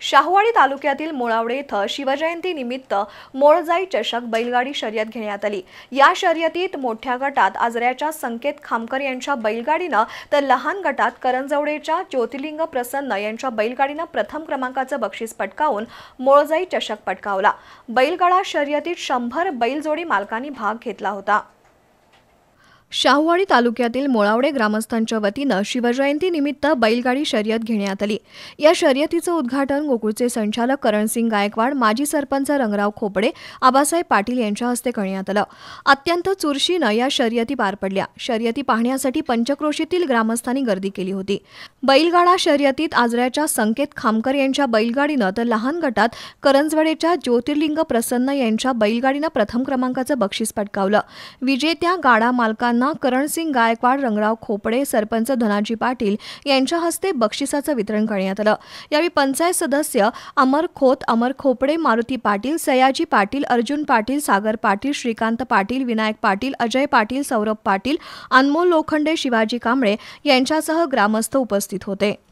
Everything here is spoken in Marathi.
शाहूवाडी तालुक्यातील मुळावडे इथं शिवजयंती निमित्त मोळजाई चषक बैलगाडी शर्यत घेण्यात आली. या शर्यतीत मोठ्या गटात आजऱ्याच्या संकेत खामकर यांच्या बैलगाडीनं तर लहान गटात करंजवडेच्या ज्योतिर्लिंग प्रसन्न यांच्या बैलगाडीनं प्रथम क्रमांकाचं बक्षीस पटकावून मोळजाई चषक पटकावला. बैलगाडा शर्यतीत शंभर बैलजोडी मालकांनी भाग घेतला होता. शाहूवाडी तालुक्यातील मोळावडे ग्रामस्थांच्या वतीनं शिवजयंतीनिमित्त बैलगाडी शर्यत घेण्यात आली. या शर्यतीचं उद्घाटन गोकुळचे संचालक करणसिंग गायकवाड माजी सरपंच रंगराव खोपडे आबासाहेब पाटील यांच्या हस्ते करण्यात आलं. अत्यंत चुरशीनं या शर्यती पार पडल्या. शर्यती पाहण्यासाठी पंचक्रोशीतील ग्रामस्थांनी गर्दी केली होती. बैलगाडा शर्यतीत आजऱ्याच्या संकेत खामकर यांच्या बैलगाडीनं तर लहान गटात करंजवडेच्या ज्योतिर्लिंग प्रसन्न यांच्या बैलगाडीनं प्रथम क्रमांकाचं बक्षीस पटकावलं. विजेत्या गाडा मालकांना करणसिंग गायकवाड रंगराव खोपडे सरपंच धनाजी पाटील यांच्या हस्ते बक्षिसाचं वितरण करण्यात आलं. यावेळी पंचायत सदस्य अमर खोत अमर खोपडे मारुती पाटील सयाजी पाटील अर्जुन पाटील सागर पाटील श्रीकांत पाटील विनायक पाटील अजय पाटील सौरभ पाटील अनमोल लोखंडे शिवाजी कांबळे यांच्यासह ग्रामस्थ उपस्थित होते.